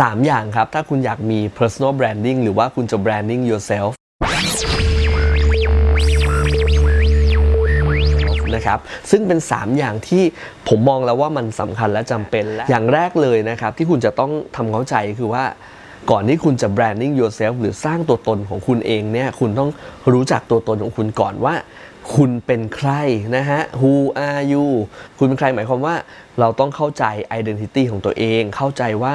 3 อย่างครับ ถ้าคุณอยากมี personal branding หรือว่าคุณจะ branding yourself นะครับซึ่งเป็น 3 อย่างที่ผมมองแล้วว่ามันสำคัญและจำเป็นและอย่างแรกเลยนะครับที่คุณจะต้องทำเข้าใจคือว่าก่อนที่คุณจะ branding yourself หรือสร้างตัวตนของคุณเองเนี่ยคุณต้องรู้จักตัวตนของคุณก่อนว่าคุณเป็นใครนะฮะ who are you คุณเป็นใครหมายความว่าเราต้องเข้าใจ identity ของตัวเอง เข้าใจว่า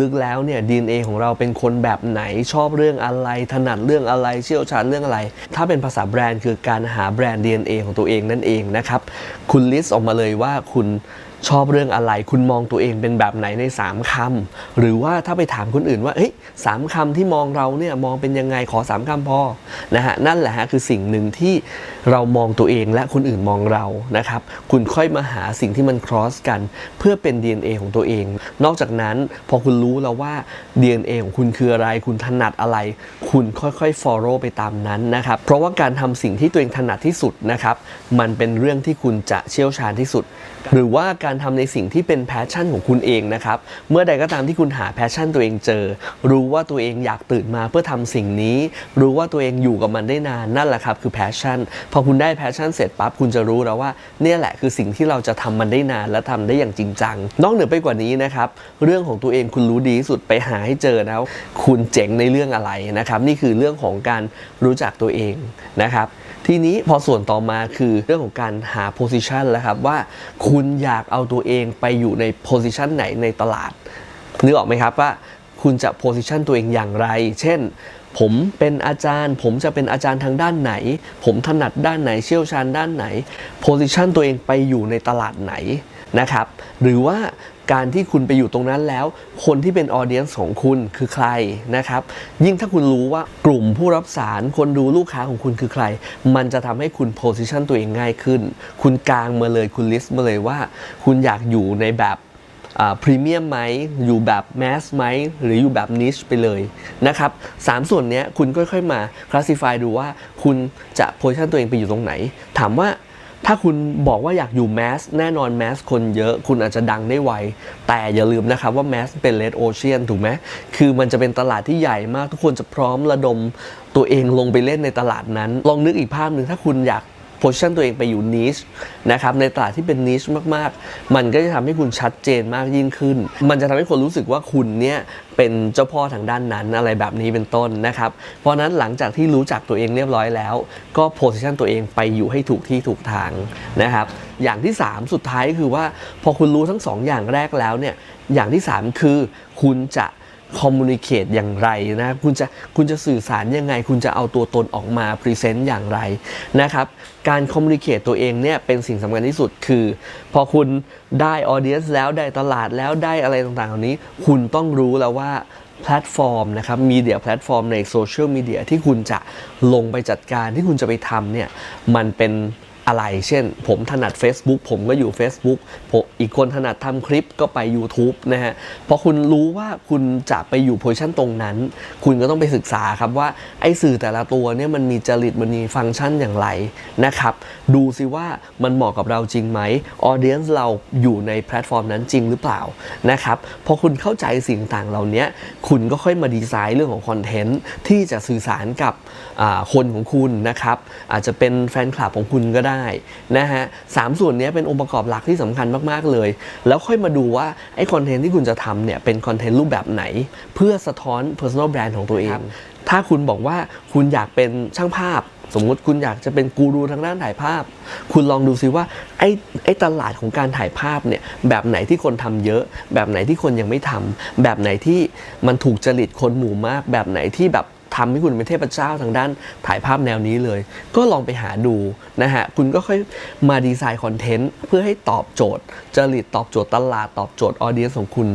ลึกๆแล้วเนี่ย DNA ของเราเป็นคนแบบไหนชอบเรื่องอะไร ถนัดเรื่องอะไรเชี่ยวชาญเรื่องอะไร ถ้าเป็นภาษาแบรนด์คือการหาแบรนด์ DNA ของตัวเองนั่นเองนะครับ คุณลิสต์ออกมาเลยว่าคุณชอบเรื่องอะไร คุณมองตัวเองเป็นแบบไหนใน 3คำหรือว่าถ้าไปถามคนอื่นว่าเฮ้ยสามคำที่มองเราเนี่ยมองเป็นยังไงขอ 3คำพอนะฮะนั่นแหละฮะคือสิ่งหนึ่งที่เรามองตัวเองและคนอื่นมองเรานะครับ คุณค่อยมาหาสิ่งที่มัน cross กัน เพื่อเป็น DNA ของตัวเอง นอกจากนั้นพอคุณรู้แล้วว่า DNA ของคุณคืออะไร คุณถนัดอะไร คุณค่อยๆ follow ไปตามนั้นนะครับ เพราะว่าการทำสิ่งที่ตัวเองถนัดที่สุดนะครับ มันเป็นเรื่องที่คุณจะเชี่ยวชาญที่สุด หรือว่าการทำในสิ่งที่เป็นแพชชั่นของคุณเองนะครับ เมื่อใดก็ตามที่คุณหาแพชชั่นตัวเองเจอ รู้ว่าตัวเองอยากตื่นมาเพื่อทำสิ่งนี้ รู้ว่าตัวเองอยู่กับมันได้นานนั่นแหละครับคือแพชชั่นพอคุณได้แพชชั่นเสร็จปั๊บคุณจะรู้แล้วว่าเนี่ยแหละคือสิ่งที่เราจะทำมันได้นานและทำได้อย่างจริงจัง นอกเหนือไปกว่านี้นะครับ เรื่องของตัวเองคุณรู้ดีที่สุดไปหาให้เจอแล้วคุณเจ๋งในเรื่องอะไรนะครับ นี่คือเรื่องของการรู้จักตัวเองนะครับทีนี้พอส่วนต่อมาคือเรื่องของการหา position แล้วครับว่าคุณอยากเอาตัวเองไปอยู่ใน position ไหนในตลาดนึกออกไหมครับว่า คุณจะ position ตัวเองอย่างไร เช่น ผมเป็นอาจารย์ ผมจะเป็นอาจารย์ทางด้านไหน ผมถนัดด้านไหนเชี่ยวชาญด้านไหน position ตัวเองไปอยู่ในตลาดไหนนะครับ หรือว่าการที่คุณไปอยู่ตรงนั้นแล้ว คนที่เป็นออเดียนของคุณคือใครนะครับ ยิ่งถ้าคุณรู้ว่ากลุ่มผู้รับสารคนดูลูกค้าของคุณคือใคร มันจะทำให้คุณ position ตัวเองง่ายขึ้น คุณกางมาเลยคุณ list มาเลยว่า คุณอยากอยู่ในแบบ พรีเมียมไหมอยู่แบบแมสไหมหรืออยู่แบบนิชไปเลยนะครับสามส่วนนี้คุณค่อยๆมาคลาสสิฟายดูว่าคุณจะโพ i ชันตัวเองไปอยู่ตรงไหน ถามว่าถ้าคุณบอกว่าอยากอยู่แมสแน่นอนแมสคนเยอะคุณอาจจะดังได้ไว แต่อย่าลืมนะครับว่าแมสเป็นเลดโอเชียนถูกไหมคือมันจะเป็นตลาดที่ใหญ่มากทุกคนจะพร้อมระดมตัวเองลงไปเล่นในตลาดนั้น ลองนึกอีกภาพหนึ่งถ้าคุณอยาก โพสชั่นตัวเองไปอยู่นิชนะครับในตลาดที่เป็นนิชมากๆ มันก็จะทำให้คุณชัดเจนมากยิ่งขึ้น มันจะทำให้คนรู้สึกว่าคุณเนี่ยเป็นเจ้าพ่อทางด้านนั้นอะไรแบบนี้เป็นต้นนะครับ เพราะนั้นหลังจากที่รู้จักตัวเองเรียบร้อยแล้ว ก็โพสชั่นตัวเองไปอยู่ให้ถูกที่ถูกทางนะครับ อย่างที่ 3 สุดท้ายคือว่าพอคุณรู้ทั้ง 2อย่างแรกแล้วเนี่ยอย่างที่ 3 คือคุณจะ คอมมูนิเคตอย่างไรนะคุณจะคุณจะสื่อสารยังไง คุณจะเอาตัวตนออกมาพรีเซนต์อย่างไรนะครับการคอมมูนิเคตตัวเองเนี่ยเป็นสิ่งสำคัญที่สุดคือ พอคุณได้ออเดียนส์แล้วได้ตลาดแล้วได้อะไรต่างๆเหล่านี้ คุณต้องรู้แล้วว่าแพลตฟอร์มนะครับมีเดียแพลตฟอร์มในโซเชียลมีเดียที่คุณจะลงไปจัดการที่คุณจะไปทำเนี่ยมันเป็น อะไร เช่น ผมถนัด Facebook ผมก็อยู่ Facebook ผมอีกคนถนัดทำคลิปก็ไป YouTube นะฮะพอคุณรู้ว่าคุณจะไปอยู่โพชั่นตรงนั้น คุณก็ต้องไปศึกษาครับว่าไอ้สื่อแต่ละตัวเนี่ยมันมีจริตมันมีฟังก์ชันอย่างไรนะครับดูซิว่ามันเหมาะกับเราจริงไหมออเดียนเราอยู่ในแพลตฟอร์มนั้นจริงหรือเปล่านะครับพอคุณเข้าใจสิ่งต่างเหล่านี้คุณก็ค่อยมาดีไซน์เรื่องของคอนเทนต์ที่จะสื่อสารกับคนของคุณนะครับอาจจะเป็นแฟนคลับของคุณก็ได้นะฮะสามส่วนนี้เป็นองค์ประกอบหลักที่สำคัญมากๆเลย แล้วค่อยมาดูว่าไอ้คอนเทนต์ที่คุณจะทำเนี่ยเป็นคอนเทนต์รูปแบบไหน เพื่อสะท้อน personal brand ของตัวเอง ถ้าคุณบอกว่าคุณอยากเป็นช่างภาพสมมุติคุณอยากจะเป็นกูรูทางด้านถ่ายภาพ คุณลองดูซิว่าไอ้ไอ้ตลาดของการถ่ายภาพเนี่ยแบบไหนที่คนทำเยอะ แบบไหนที่คนยังไม่ทำแบบไหนที่มันถูกจริตคนหมู่มาก แบบไหนที่แบบ ทำให้คุณเป็นเทพเจ้าทางด้านถ่ายภาพแนวนี้เลย ก็ลองไปหาดูนะฮะ คุณก็ค่อยมาดีไซน์คอนเทนต์เพื่อให้ตอบโจทย์จริตตอบโจทย์ตลาดตอบโจทย์ออเดียนของคุณ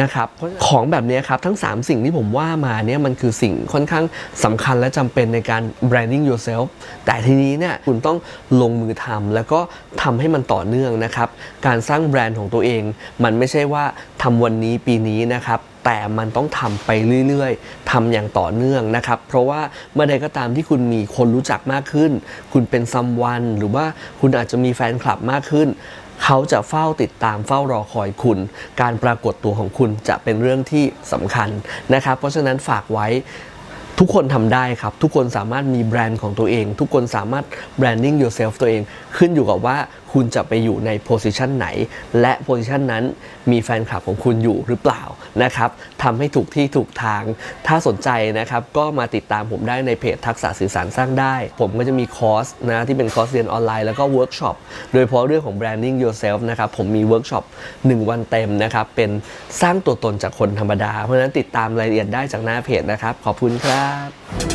นะครับ ของแบบนี้ครับ ทั้ง 3 สิ่งที่ผมว่ามาเนี่ยมันคือสิ่งค่อนข้างสำคัญและจำเป็นในการ branding yourself แต่ทีนี้เนี่ยคุณต้องลงมือทำแล้วก็ทำให้มันต่อเนื่องนะครับ การสร้างแบรนด์ของตัวเอง มันไม่ใช่ว่าทำวันนี้ปีนี้นะครับ แต่มันต้องทำไปเรื่อยๆทำอย่างต่อเนื่องนะครับ เพราะว่าเมื่อใดก็ตามที่คุณมีคนรู้จักมากขึ้น คุณเป็นซัมวันหรือว่าคุณอาจจะมีแฟนคลับมากขึ้น เขาจะเฝ้าติดตามเฝ้ารอคอยคุณ การปรากฏตัวของคุณจะเป็นเรื่องที่สำคัญนะครับ เพราะฉะนั้นฝากไว้ ทุกคนทำได้ครับ ทุกคนสามารถมีแบรนด์ของตัวเอง ทุกคนสามารถ branding yourself ตัวเอง ขึ้นอยู่กับว่าคุณจะไปอยู่ใน position ไหน และ position นั้นมีแฟนคลับของคุณอยู่หรือเปล่านะครับทำให้ถูกที่ถูกทาง ถ้าสนใจนะครับก็มาติดตามผมได้ในเพจทักษะสื่อสารสร้างได้ ผมก็จะมีคอร์สนะที่เป็นคอร์สเรียนออนไลน์แล้วก็เวิร์กช็อปโดยเฉพาะเรื่องของ branding yourself นะครับผมมีเวิร์กช็อป1 วันเต็มนะครับเป็นสร้างตัวตนจากคนธรรมดา เพราะฉะนั้นติดตามรายละเอียดได้จากหน้าเพจนะครับ ขอบคุณครับ Yeah.